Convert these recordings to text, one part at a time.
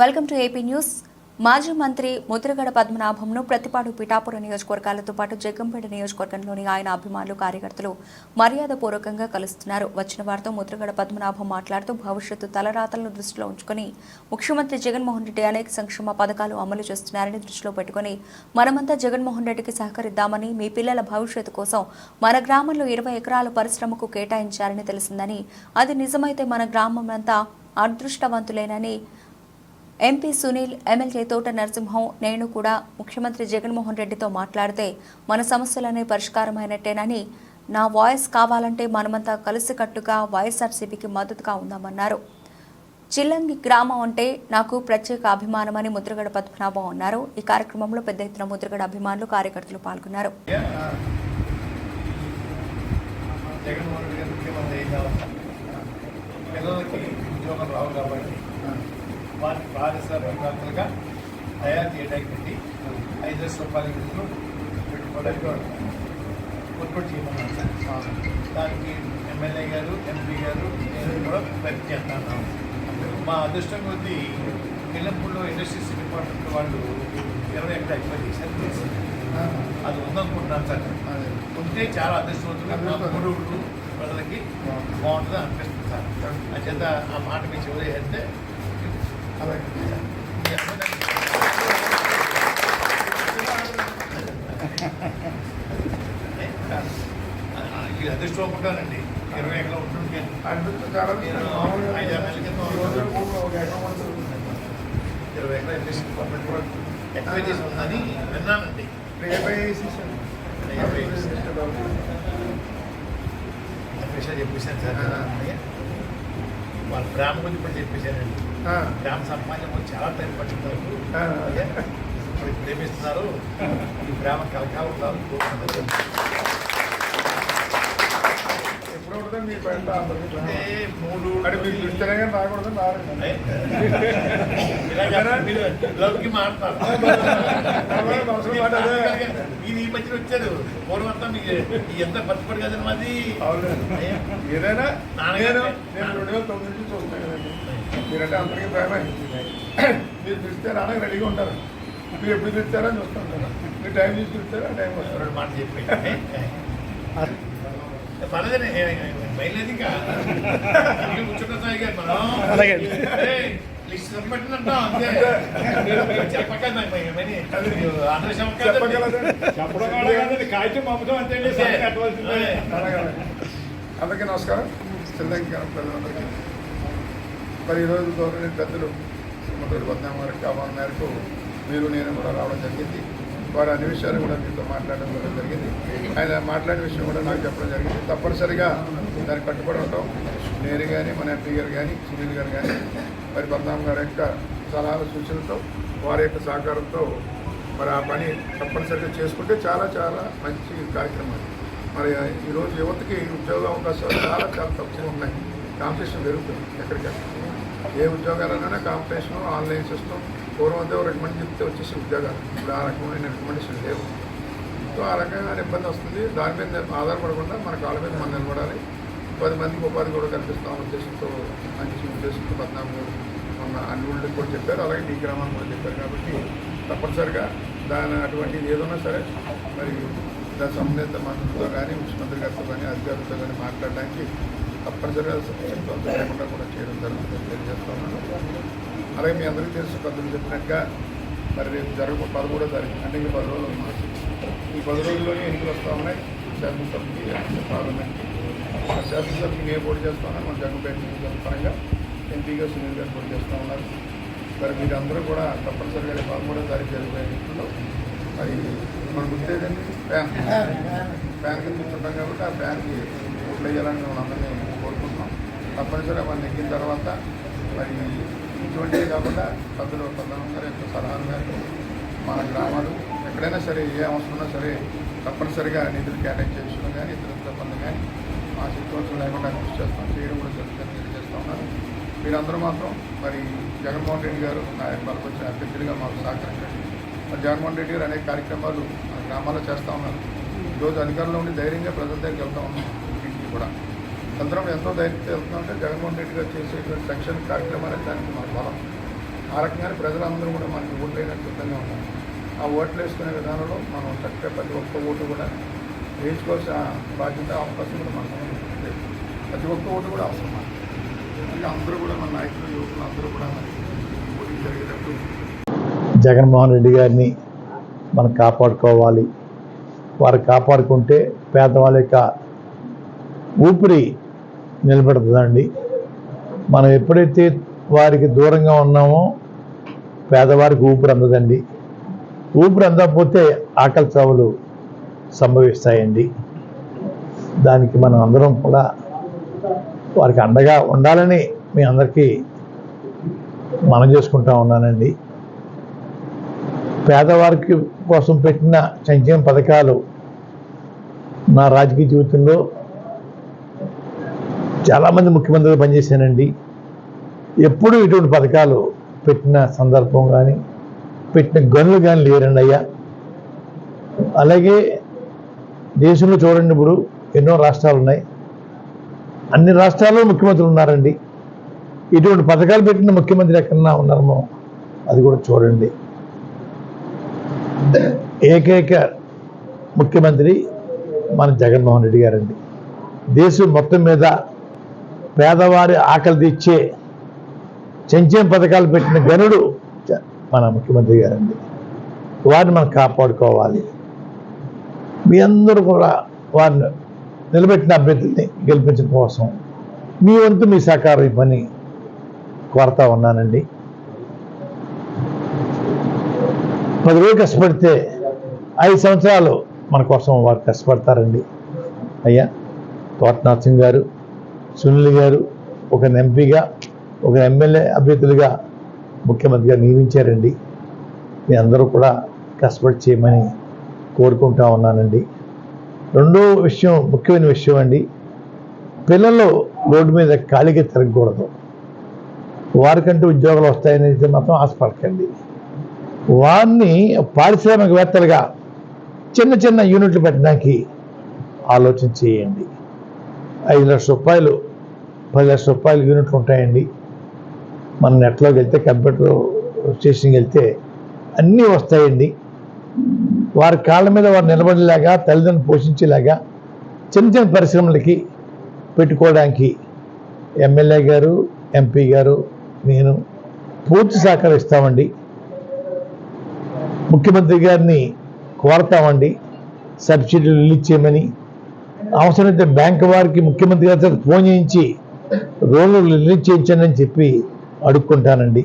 Welcome to AP news. మాజీ మంత్రి ముద్రగడ పద్మనాభంను ప్రతిపాడు పిఠాపుర నియోజకవర్గాలతో పాటు జగ్గంపేట నియోజకవర్గంలోని ఆయన అభిమానులు కార్యకర్తలు మర్యాదపూర్వకంగా కలుస్తున్నారు. వచ్చిన వారితో ముద్రగడ పద్మనాభం మాట్లాడుతూ భవిష్యత్తు తలరాతలను దృష్టిలో ఉంచుకొని ముఖ్యమంత్రి జగన్మోహన్ రెడ్డి అనేక సంక్షేమ పథకాలు అమలు చేస్తున్నారని దృష్టిలో పెట్టుకుని మనమంతా జగన్మోహన్ రెడ్డికి సహకరిద్దామని మీ పిల్లల భవిష్యత్తు కోసం మన గ్రామంలో ఇరవై ఎకరాల పరిశ్రమకు కేటాయించారని తెలిసిందని అది నిజమైతే మన గ్రామం అంతా అదృష్టవంతులేనని ఎంపీ సునీల్ ఎమ్మెల్యే తోట నరసింహం నేను కూడా ముఖ్యమంత్రి జగన్మోహన్ రెడ్డితో మాట్లాడితే మన సమస్యలనే పరిష్కారమైనట్టేనని నా వాయిస్ కావాలంటే మనమంతా కలిసికట్టుగా వైఎస్ఆర్సీపీకి మద్దతుగా ఉందామన్నారు. చిల్లంగి గ్రామం అంటే నాకు ప్రత్యేక అభిమానమని ముద్రగడ పద్మనాభం అన్నారు. ఈ కార్యక్రమంలో పెద్ద ఎత్తున ముద్రగడ అభిమానులు కార్యకర్తలు పాల్గొన్నారు. జగన్మోహన్ రెడ్డి ముఖ్యమంత్రి పిల్లలకి ఉద్యోగం రావు కాబట్టి వారికి పారిశ్రామికవేత్తలుగా తయారు చేయడానికి పెట్టి ఐదు లక్షల రూపాయల నిధులు పెట్టుకోవడానికి కొట్టుబడి చేయమన్నాను సార్ దానికి ఎమ్మెల్యే గారు ఎంపీ గారు నేను కూడా ప్రయత్నం చేస్తాను. మా అదృష్టం కొద్దీ పిల్లపూడిలో ఇండస్ట్రీస్ డిపార్ట్మెంట్ వాళ్ళు ఇరవై ఎక్కడ ఎక్కువ చేశారు. అది ఉందనుకుంటున్నాను సార్. ఉంటే చాలా అదృష్టవంతులు మా మూడు ప్రజలకి బాగుంటుంది అనిపిస్తుంది సార్. అంచేత చేత ఆ మాట మీ చివరి అంటే ఇది అదృష్టం ఇరవై ఎకరం ఉంటుంది నేను ఐదు ఆరు నెలల ఇరవై ఎకరా ఇండస్ట్రీ గవర్నమెంట్ కూడా చేసి ఉందని విన్నానండి విషయం చెప్పేశాను సార్ వాళ్ళ ప్రేమ గురించి ఇప్పుడు చెప్పేశానండి. గ్రామ సమాజం గురించి చాలా టైం పడుతున్నారు ఇప్పుడు ప్రేమిస్తున్నారు ఈ ప్రేమ కలకాలం ఉండాలని కోరుకుంటున్నారు ఎప్పుడు ఉంటుంది మీ పెంట అందరికీ అంటే మూడు అంటే మీరు చూస్తేనే కానీ రాకూడదు మీరు లవ్కి మాట్లాడతారు. ఇది ఈ మధ్యన వచ్చారు. పూర్వంతా మీకు ఎంత బతుపడి కదండి మాది. ఏదైనా నాన్నగారు నేను నేను రెండు వేల తొమ్మిది నుంచి చూస్తాను కదండి. మీరంటే అందరికీ ప్రేమే మీరు పిలిస్తే రానకి రెడీగా ఉంటారు. మీరు ఎప్పుడు పిలుస్తారో అని చూస్తుంటారు మీరు టైం చూసి పిలుస్తారా టైం వస్తారు. మాట చెప్పి పర్లేదండి గారు. అలాగే. అందరికీ నమస్కారం. ప్రజలందరికీ. మరి ఈరోజు గవర్నమెంట్ పెద్దలు మొదటి పద్నాలుగు గారికి ఆహ్వానం మేరకు మీరు నేను కూడా రావడం జరిగింది. వారు అన్ని విషయాలు కూడా మీతో మాట్లాడడం కూడా జరిగింది. ఆయన మాట్లాడిన విషయం కూడా నాకు చెప్పడం జరిగింది. తప్పనిసరిగా దానికి కట్టుబడి ఉంటాం. నేను కానీ మన ఎంపీ గారు కానీ సునీల్ గారు కానీ మరి పద్నాలుగు గారి యొక్క సలహాల సూచనలతో వారి యొక్క సహకారంతో మరి ఆ పని తప్పనిసరిగా చేసుకుంటే చాలా చాలా మంచి కార్యక్రమం మరి ఈరోజు యువతకి ఉద్యోగ అవకాశాలు చాలా చాలా తక్కువ ఉన్నాయి. కాంపిటీషన్ పెరుగుతుంది ఎక్కడికక్కడ. ఏ ఉద్యోగాలన్నా కాంపిటీషన్ ఆన్లైన్ సిస్టమ్ పూర్వం అంతా రికమెండ్ చెప్తే వచ్చేసి ఉద్యోగాలు ఇప్పుడు ఆ రకమైన రికమెండేషన్ లేవు. సో ఆ రకంగా ఇబ్బంది వస్తుంది. దాని మీద ఆధారపడకుండా మన కాళ్ళ మీద మనం నిలబడాలి. పది మందికి ఉపాధి కూడా కల్పిస్తాం ఉద్దేశంతో మంచి ఉద్దేశంతో పద్నాలుగు మొన్న అన్ని ఊళ్ళకి కూడా చెప్పారు. అలాగే నీ గ్రామానికి కూడా చెప్పారు కాబట్టి తప్పనిసరిగా దాని అటువంటిది ఏదైనా సరే మరి దాని సంబంధిత మంత్రులతో కానీ ముఖ్యమంత్రి గారితో కానీ అధికారులతో కానీ మాట్లాడడానికి తప్పనిసరిగా లేకుండా కూడా చేయడం జరుగుతుంది తెలియజేస్తా ఉన్నాను. అలాగే మీ అందరికీ తెలుసు పెద్దలు చెప్పినట్టుగా మరి రేపు జరగ పదమూడో తారీఖు అంటే ఇంకా పది రోజులు ఉంది ఈ పది రోజుల్లోనే ఎన్నికలు వస్తూ ఉన్నాయి. శాసనసభకి పార్లమెంట్కి ఆ శాసనసభకి నేను పోటీ చేస్తామని మన జగన్పేట పరంగా ఎంపీగా సునీల్ గారు పోటీ చేస్తూ ఉన్నారు. మరి మీరందరూ కూడా తప్పనిసరిగా పదమూడో తారీఖు జరిగిపోయే ఎన్నికల్లో మరి మన గుర్తేదండి ఫ్యాన్ ఫ్యాన్. కింద కూర్చుంటాం కాబట్టి ఆ ఫ్యాన్కి ఓట్లు వేయాలని మేము అందరినీ కోరుకుంటున్నాం. తప్పనిసరిగా మనం ఎక్కిన తర్వాత మరి ఇటువంటివి కాకుండా పెద్దలు ప్రధానం సరే యొక్క సలహాలు కానీ మన గ్రామాలు ఎక్కడైనా సరే ఏ అవసరం ఉన్నా సరే తప్పనిసరిగా నిధులు కేటాయించే విషయంలో కానీ ఇతర ఇబ్బంది కానీ మా సిచ్యువేషన్ లేకుండా కృషి చేస్తాం చేయడం కూడా జరుగుతుందని తెలియజేస్తా ఉన్నాను. మీరందరూ మాత్రం మరి జగన్మోహన్ రెడ్డి గారు నా వాళ్ళకి వచ్చిన అభ్యర్థులుగా మాకు సహకరించండి. మరి జగన్మోహన్ రెడ్డి గారు అనేక కార్యక్రమాలు మన గ్రామాల్లో చేస్తూ ఉన్నారు. ఈరోజు అధికారంలో ఉండి ధైర్యంగా ప్రజల దగ్గరికి వెళ్తా ఉన్నాం. ఇంటికి కూడా అందరం ఎంతో ధైర్యంతో వెళ్తున్నామంటే జగన్మోహన్ రెడ్డి గారు చేసేటువంటి సంక్షేమ కార్యక్రమాలు దానికి మన బలం. ఆ రకంగానే ప్రజలందరూ కూడా మనకి ఓట్లు సిద్ధంగా ఉన్నారు. ఆ ఓట్లు వేసుకునే విధానంలో మనం చక్కగా ప్రతి ఒక్క ఓటు కూడా వేసుకోవాల్సిన బాధ్యత అవకాశం కూడా మనకు ప్రతి ఒక్క ఓటు కూడా అవసరం మనకి. అందరూ కూడా మన నాయకులు యువకులు అందరూ కూడా మనకి పోటీ జరిగేటట్టు జగన్మోహన్ రెడ్డి గారిని మనం కాపాడుకోవాలి. వారు కాపాడుకుంటే పేదవాళ్ళ యొక్క ఊపిరి నిలబెడుతుందండి. మనం ఎప్పుడైతే వారికి దూరంగా ఉన్నామో పేదవారికి ఊపిరి అందదండి. ఊపిరి అందకపోతే ఆకలి చావులు సంభవిస్తాయండి. దానికి మనం అందరం కూడా వారికి అండగా ఉండాలని మీ అందరికీ మనం చేసుకుంటా ఉన్నానండి. పేదవారికి కోసం పెట్టిన సంక్షేమ పథకాలు నా రాజకీయ జీవితంలో చాలామంది ముఖ్యమంత్రులు పనిచేశానండి ఎప్పుడూ ఇటువంటి పథకాలు పెట్టిన సందర్భం కానీ పెట్టిన గనులు కానీ లేరండి అయ్యా. అలాగే దేశంలో చూడండి ఇప్పుడు ఎన్నో రాష్ట్రాలు ఉన్నాయి. అన్ని రాష్ట్రాల్లో ముఖ్యమంత్రులు ఉన్నారండి. ఇటువంటి పథకాలు పెట్టిన ముఖ్యమంత్రి ఎక్కడన్నా ఉన్నారమో అది కూడా చూడండి. ఏకైక ముఖ్యమంత్రి మన జగన్మోహన్ రెడ్డి గారండి. దేశం మొత్తం మీద పేదవారి ఆకలి తెచ్చే సంక్షేమ పథకాలు పెట్టిన గనుడు మన ముఖ్యమంత్రి గారండి. వారిని మనం కాపాడుకోవాలి. మీ అందరూ కూడా వారిని నిలబెట్టిన అభ్యర్థుల్ని గెలిపించడం కోసం మీ వంతు మీ సహకారం ఇవ్వని కోరుతా ఉన్నానండి. పది రోజులు కష్టపడితే ఐదు సంవత్సరాలు మన కోసం వారు కష్టపడతారండి. అయ్యా తోట నరసింహ్ గారు సునీల్ గారు ఒక ఎంపీగా ఒక ఎమ్మెల్యే అభ్యర్థులుగా ముఖ్యమంత్రిగా నియమించారండి. మీ అందరూ కూడా కష్టపడి చేయమని కోరుకుంటా ఉన్నానండి. రెండో విషయం ముఖ్యమైన విషయం అండి. పిల్లలు రోడ్డు మీద ఖాళీగా తిరగకూడదు. వారికంటూ ఉద్యోగాలు వస్తాయని అయితే మాత్రం ఆశపడకండి. వారిని పారిశ్రామికవేత్తలుగా చిన్న చిన్న యూనిట్లు పెట్టడానికి ఆలోచన చేయండి. ఐదు లక్షల రూపాయలు పది లక్షల రూపాయలు యూనిట్లు ఉంటాయండి. మన నెట్లోకి వెళ్తే కంప్యూటర్ స్టేషన్కి వెళ్తే అన్నీ వస్తాయండి. వారి కాళ్ళ మీద వారు నిలబడేలాగా తల్లిదండ్రులు పోషించేలాగా చిన్న చిన్న పరిశ్రమలకి పెట్టుకోవడానికి ఎమ్మెల్యే గారు ఎంపీ గారు నేను పూర్తి సహకరిస్తామండి ముఖ్యమంత్రి గారిని కోరతామండి. సబ్సిడీలు రిలీజ్ చేయమని. అవసరమైతే బ్యాంకు వారికి ముఖ్యమంత్రి గారి ఫోన్ చేయించి రోలు రిలీజ్ చేయించండి చెప్పి అడుక్కుంటానండి.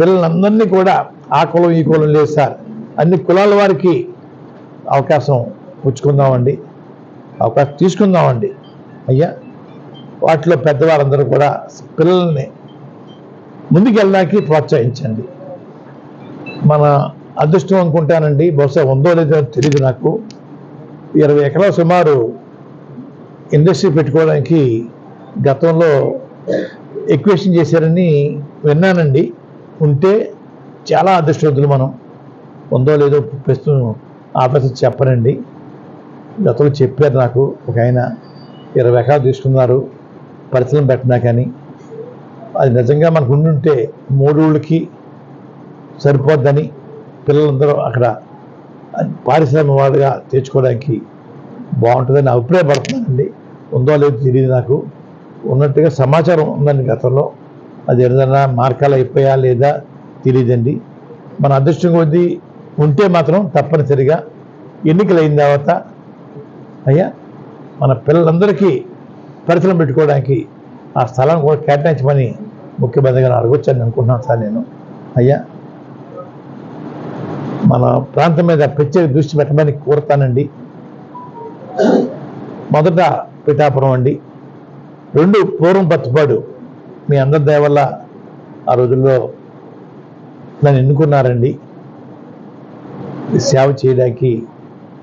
పిల్లలందరినీ కూడా ఆ కులం ఈ కులం లేదు సార్. అన్ని కులాల వారికి అవకాశం పుచ్చుకుందామండి. అవకాశం తీసుకుందామండి. అయ్యా వాటిలో పెద్దవారందరూ కూడా పిల్లల్ని ముందుకెళ్ళడానికి ప్రోత్సహించండి. మన అదృష్టం అనుకుంటానండి బహుశా ఉందో లేదో తెలియదు నాకు. ఇరవై ఎకరాల సుమారు ఇండస్ట్రీ పెట్టుకోవడానికి గతంలో ఎక్వేషన్ చేశారని విన్నానండి. ఉంటే చాలా అదృష్టవంతులు మనం. ఉందో లేదో ప్రస్తుతం ఆఫీస్ చెప్పనండి. గతంలో చెప్పారు నాకు. ఒక ఆయన ఇరవై ఎకరాలు తీసుకున్నారు. పరిచయం పెట్టినా కానీ. అది నిజంగా మనకు ఉండుంటే మూడోళ్ళకి సరిపోద్దని పిల్లలందరూ అక్కడ పారిశ్రామిక వాడుగా తెచ్చుకోవడానికి బాగుంటుందని అభిప్రాయపడుతున్నానండి. ఉందో లేదో తెలియదు నాకు. ఉన్నట్టుగా సమాచారం ఉందండి గతంలో. అది ఏదైనా మార్కాలు అయిపోయా లేదా తెలియదండి మన అదృష్టం కొద్దీ ఉంటే మాత్రం తప్పనిసరిగా ఎన్నికలు అయిన తర్వాత అయ్యా మన పిల్లలందరికీ పరిశ్రమ పెట్టుకోవడానికి ఆ స్థలం కూడా కేటాయించమని ముఖ్యమంత్రిగా అడగొచ్చని అనుకుంటున్నాను సార్ నేను. అయ్యా మన ప్రాంతం మీద ప్రత్యేక దృష్టి పెట్టమని కోరుతానండి. మొదట పిఠాపురం అండి. రెండు పూర్వం పత్తిపాడు. మీ అందరి దేవల్ల ఆ రోజుల్లో నన్ను ఎన్నుకున్నారండి. సేవ చేయడానికి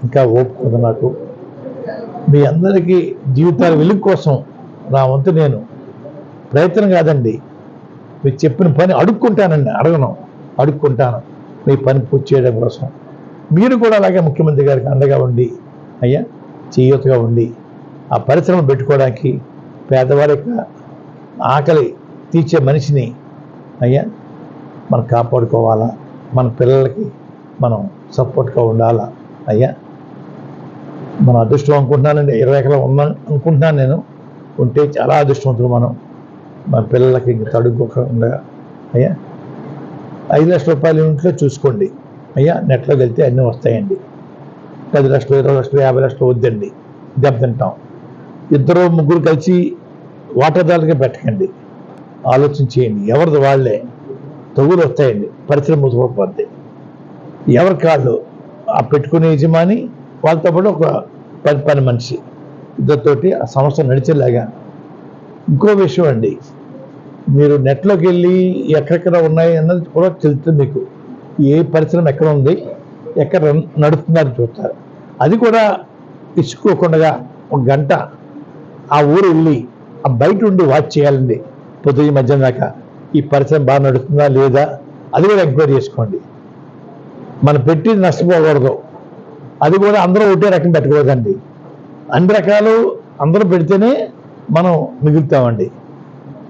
ఇంకా ఓపుకుంది నాకు. మీ అందరికీ జీవితాల వెలుగు కోసం నా వంతు నేను ప్రయత్నం కాదండి. మీరు చెప్పిన పని అడుక్కుంటానండి అడగను. అడుక్కుంటాను. మీ పని పూర్తి చేయడం కోసం. మీరు కూడా అలాగే ముఖ్యమంత్రి గారికి అండగా ఉండి అయ్యా చేయూతగా ఉండి ఆ పరిశ్రమ పెట్టుకోవడానికి పేదవారి యొక్క ఆకలి తీర్చే మనిషిని అయ్యా మనం కాపాడుకోవాలా? మన పిల్లలకి మనం సపోర్ట్గా ఉండాలా? అయ్యా మన అదృష్టం అనుకుంటున్నానండి. ఇరవై ఎకరాలు ఉన్నా అనుకుంటున్నాను నేను. ఉంటే చాలా అదృష్టవంతులు మనం. మన పిల్లలకి ఇంక తడుకోకుండా అయ్యా. ఐదు లక్షల రూపాయలు ఇంట్లో చూసుకోండి. అయ్యా నెట్లోకి వెళ్తే అన్నీ వస్తాయండి. పది లక్షలు ఇరవై లక్షలు యాభై లక్షలు వద్దండి. దెబ్బతింటాం ఇద్దరు ముగ్గురు కలిసి వాటాదారులుగా పెట్టకండి. ఆలోచన చేయండి. ఎవరిది వాళ్ళే? తగులు వస్తాయండి. పరిశ్రమ మూసుకుపోద్ది ఎవరి కాళ్ళు? ఆ పెట్టుకునే యజమాని వాళ్ళతో పాటు ఒక పని పని మనిషి. ఇద్దరితోటి ఆ సంస్థ నడిచేలాగా. ఇంకో విషయం అండి. మీరు నెట్లోకి వెళ్ళి ఎక్కడెక్కడ ఉన్నాయి అన్నది కూడా తెలుస్తుంది మీకు. ఏ పరిశ్రమ ఎక్కడ ఉంది? ఎక్కడ నడుస్తుందని చూస్తారు. అది కూడా ఇచ్చుకోకుండా ఒక గంట ఆ ఊరు వెళ్ళి ఆ బయట ఉండి వాచ్ చేయాలండి. పొద్దున్న మధ్యాహ్నం దాకా. ఈ పరిశ్రమ బాగా నడుస్తుందా లేదా? అది కూడా ఎంక్వైరీ చేసుకోండి. మనం పెట్టి నష్టపోకూడదు అది కూడా అందరూ ఒకటే రకం పెట్టకూడదండి అన్ని రకాలు అందరూ పెడితేనే మనం మిగులుతామండి.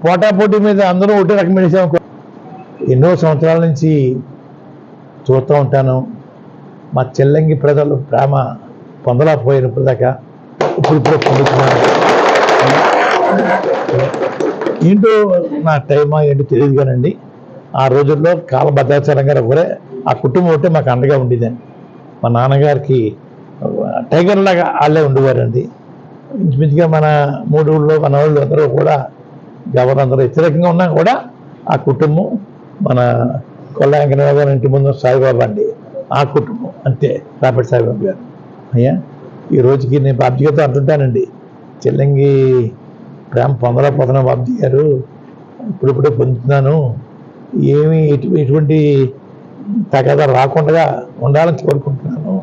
పోటాపోటీ మీద అందరూ ఒకటే రకం పెట్టేసాం ఎన్నో సంవత్సరాల నుంచి చూస్తూ ఉంటాను. మా చెల్లంగి ప్రజలు ప్రేమ పొందలేకపోయినప్పుడు దాకా ఇప్పుడు ఇప్పుడు పొందుతున్నాను ఏంటో నా టైమా ఏంటో తెలియదు కానండి. ఆ రోజుల్లో కాల భద్రాచలం గారు ఒకరే ఆ కుటుంబం ఒకటే మాకు అండగా ఉండేదండి మా నాన్నగారికి టైగర్ లాగా వాళ్ళే ఉండేవారండి. ఇంచుమించుగా మన మూడు ఊళ్ళో మన వాళ్ళు అందరూ కూడా ఎవరందరూ వ్యతిరేకంగా ఉన్నా కూడా ఆ కుటుంబం మన కొల్లాంకరావు గారి ఇంటి ముందు సాయిబాబా అండి. ఆ కుటుంబం అంతే రాపటి సాయిబాబు గారు. అయ్యా ఈ రోజుకి నేను బాధ్యతతో అంటుంటానండి. చెల్లంగి ప్రేమ పొందలేకపోతున్నా బాబ్జీ గారు ఇప్పుడిప్పుడే పొందుతున్నాను. ఏమి ఎటు ఎటువంటి తగద రాకుండా ఉండాలని కోరుకుంటున్నాను.